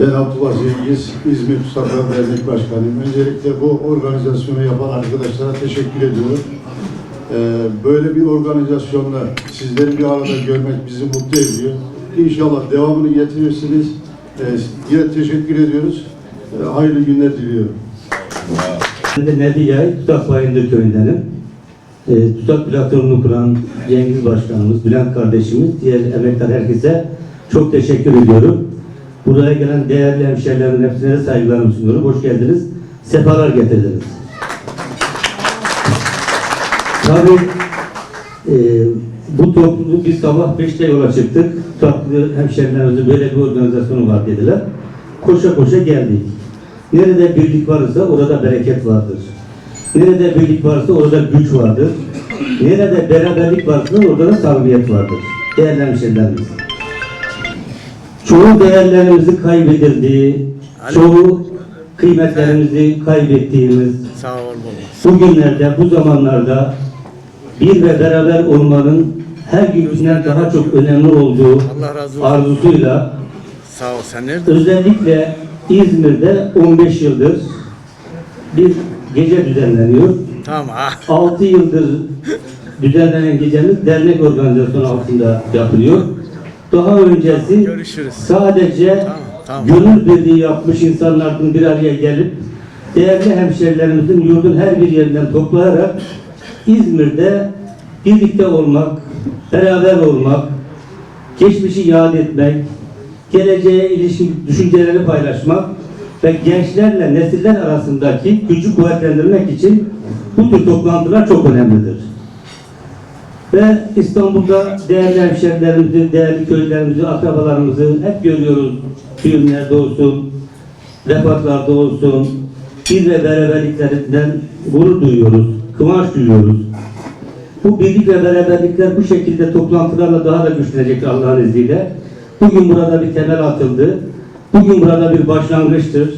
Ben Abdullah Cengiz, İzmir Tutaklar Dernek Başkanıyım. Öncelikle bu organizasyonu yapan arkadaşlara teşekkür ediyorum. Ee, böyle bir organizasyonla sizleri bir arada görmek bizi mutlu ediyor. İnşallah devamını getirirsiniz. Ee, yine teşekkür ediyoruz. Ee, hayırlı günler diliyorum. Ben de Nebi Yay, Tutak Bayındır köyündenim. E, Tutak platformunu kuran Cengiz Başkanımız, Bülent kardeşimiz, diğer emektar herkese çok teşekkür ediyorum. Buraya gelen değerli hemşehrilerimin hepsine saygılarımı sunuyorum. Hoş geldiniz. Sefalar getirdiniz. Tabii e, bu topluluk biz sabah 5'te yola çıktık. Tutaklı hemşehrilerimizin böyle bir organizasyonu var dediler. Koşa koşa geldik. Nerede birlik varsa orada bereket vardır. Nerede birlik varsa orada güç vardır. Nerede beraberlik varsa orada da samimiyet vardır. Değerli hemşehrilerimiz. Çoğu değerlerimizi kaybedildiği, çoğu kıymetlerimizi kaybettiğimiz, baba. bugünlerde, bu zamanlarda bir ve beraber olmanın her günden daha çok önemli olduğu arzusuyla Sağ ol. Sen nerede? özellikle İzmir'de 15 yıldır bir gece düzenleniyor. Tamam. Ah. 6 yıldır düzenlenen gecemiz dernek organizasyonu altında yapılıyor. Daha öncesi Görüşürüz. sadece Tamam, tamam. gönül birliği yapmış insanların bir araya gelip değerli hemşerilerimizin yurdun her bir yerinden toplayarak İzmir'de birlikte olmak, beraber olmak, geçmişi yad etmek, geleceğe ilişkin düşünceleri paylaşmak ve gençlerle nesiller arasındaki gücü kuvvetlendirmek için bu tür toplantılar çok önemlidir. Ve İstanbul'da değerli hemşerilerimizi, değerli köylerimizi, akrabalarımızı hep görüyoruz. Düğünlerde olsun, vefatlarda olsun, bir ve beraberliklerinden gurur duyuyoruz, kıvanç duyuyoruz. Bu birlik ve beraberlikler bu şekilde toplantılarla daha da güçlenecek Allah'ın izniyle. Bugün burada bir temel atıldı. Bugün burada bir başlangıçtır.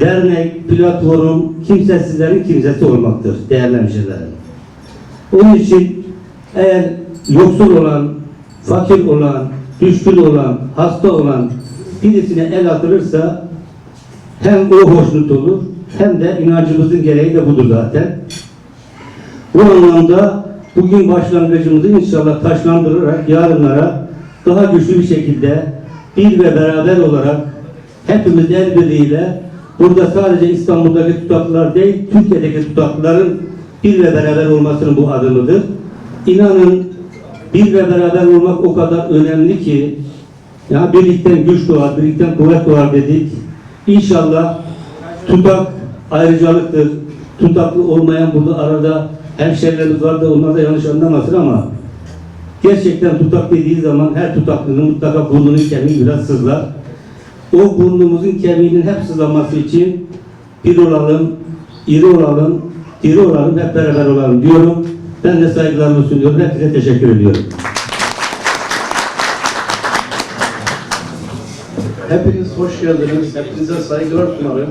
Dernek, platform, kimsesizlerin kimsesi olmaktır değerli hemşehrilerim. Onun için eğer yoksul olan, fakir olan, düşkün olan, hasta olan birisine el atılırsa hem o hoşnut olur hem de inancımızın gereği de budur zaten. Bu anlamda bugün başlangıcımızı inşallah taşlandırarak yarınlara daha güçlü bir şekilde bir ve beraber olarak hepimiz el birliğiyle burada sadece İstanbul'daki tutaklılar değil, Türkiye'deki tutaklıların bir ve beraber olmasının bu adımıdır. İnanın bir ve beraber olmak o kadar önemli ki ya birlikten güç doğar, birlikten kuvvet doğar dedik. İnşallah tutak ayrıcalıktır. Tutaklı olmayan burada arada hemşerilerimiz var da onlar da yanlış anlamasın ama gerçekten tutak dediği zaman her tutaklının mutlaka burnunun kemiği biraz sızlar. O burnumuzun kemiğinin hep sızlaması için bir olalım, iri olalım, diri olalım, hep beraber olalım diyorum. Ben de saygılarımı sunuyorum. Hepinize teşekkür ediyorum. Hepiniz hoş geldiniz. Hepinize saygılar sunarım.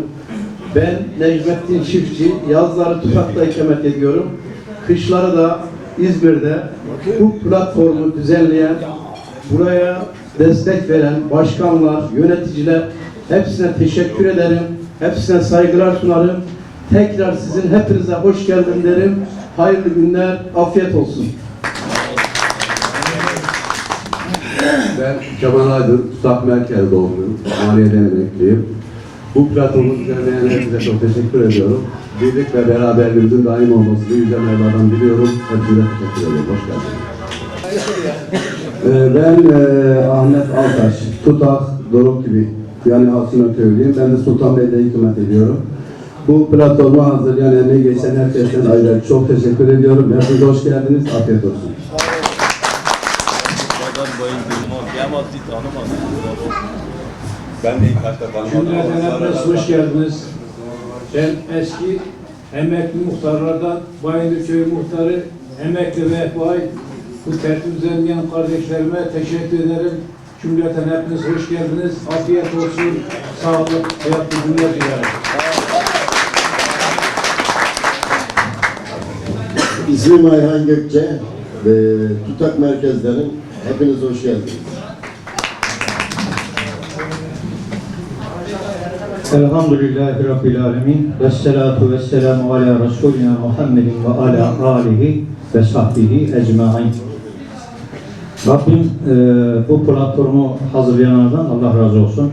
Ben Necmettin Çiftçi. Yazları Tufak'ta ikamet ediyorum. Kışları da İzmir'de bu platformu düzenleyen, buraya destek veren başkanlar, yöneticiler hepsine teşekkür ederim. Hepsine saygılar sunarım. Tekrar sizin hepinize hoş geldin derim. Hayırlı günler, afiyet olsun. Ben Kemal Aydın, Tutak Merkez doğumluyum. Maliyeden emekliyim. Bu platformu düzenleyen hepinize çok teşekkür ediyorum. Birlik ve beraberliğimizin daim olmasını Yüce Mevla'dan diliyorum. Hepinize teşekkür ediyorum. Hoş geldiniz. Ee, ben e, Ahmet Altaş, Tutak, Doruk gibi yani Asina köylüyüm. Ben de Sultanbeyli'de hükümet ediyorum. Bu platformu hazırlayan emeği geçen herkesten ayrıca çok teşekkür ediyorum. Hepiniz hoş geldiniz. Afiyet olsun. Ben de ilk başta Cümleten hepiniz hoş geldiniz. Ben eski emekli muhtarlardan Bayındır Köyü Muhtarı emekli Vehbay bu tertip düzenleyen kardeşlerime teşekkür ederim. Cümleten hepiniz hoş geldiniz. Afiyet olsun. Sağlık, hayatlı günler dilerim. İsmim Ayhan Gökçe ve Tutak Merkez'denim. Hepiniz hoş geldiniz. Elhamdülillahi Rabbil Alemin. Ve salatu ve selamu ala Resulina Muhammedin ve ala alihi ve sahbihi ecmain. Rabbim e, bu platformu hazırlayanlardan Allah razı olsun.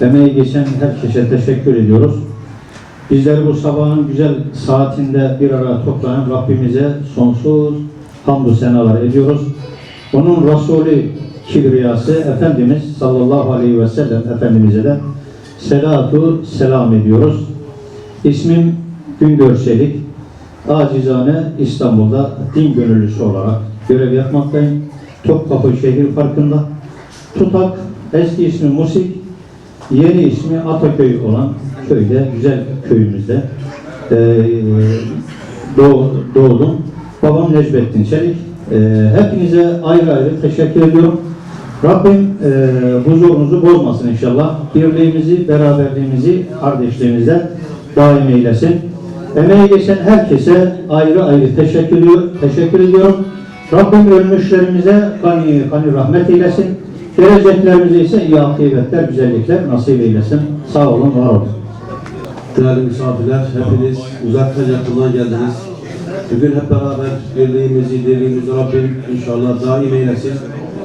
Emeği geçen herkese teşekkür ediyoruz. Bizleri bu sabahın güzel saatinde bir araya toplayan Rabbimize sonsuz hamdü senalar ediyoruz. Onun Resulü kibriyası Efendimiz sallallahu aleyhi ve sellem Efendimiz'e de selatu selam ediyoruz. İsmim Güngör Çelik. Acizane İstanbul'da din gönüllüsü olarak görev yapmaktayım. Topkapı şehir farkında. Tutak, eski ismi Musik, yeni ismi Ataköy olan köyde, güzel köyümüzde eee, doğ- doğdum. Babam Necmettin Çelik. Eee, hepinize ayrı ayrı teşekkür ediyorum. Rabbim eee huzurunuzu bozmasın inşallah. Birliğimizi, beraberliğimizi kardeşliğimizden daim eylesin. Emeği geçen herkese ayrı ayrı teşekkür teşekkür ediyorum. Rabbim ölmüşlerimize gani, gani rahmet eylesin. Geleceklerimize ise iyi akıbetler, güzellikler nasip eylesin. Sağ olun, var olun. Değerli misafirler, hepiniz uzaktan yakından geldiniz. Bugün hep beraber birliğimizi, dirliğimizi Rabbim inşallah daim eylesin.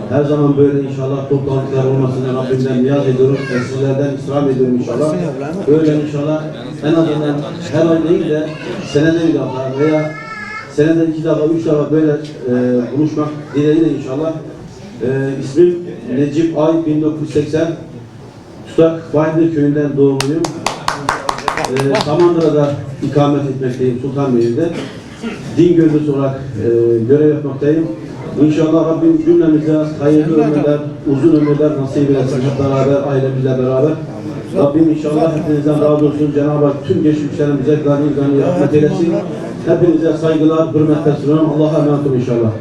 Her zaman böyle inşallah toplantılar olmasını Rabbimden niyaz ediyorum ve sizlerden istirham ediyorum inşallah. Böyle inşallah en azından her ay değil de senede bir defa veya senede iki defa, üç defa böyle e, buluşmak dileğiyle inşallah. E, ismim Necip Ay 1980 Tutak Bayındır köyünden doğumluyum. Ee, Samandıra'da ikamet etmekteyim Sultanbeyli'de. Din gönüllüsü olarak e, görev yapmaktayım. İnşallah Rabbim cümlemize hayırlı ömürler, uzun ömürler nasip eylesin hep beraber, ailemizle beraber. Rabbim inşallah hepinizden razı olsun. Cenab-ı Hak tüm geçmişlerimize gani gani rahmet eylesin. Hepinize saygılar, hürmetler sunuyorum. Allah'a emanet olun inşallah.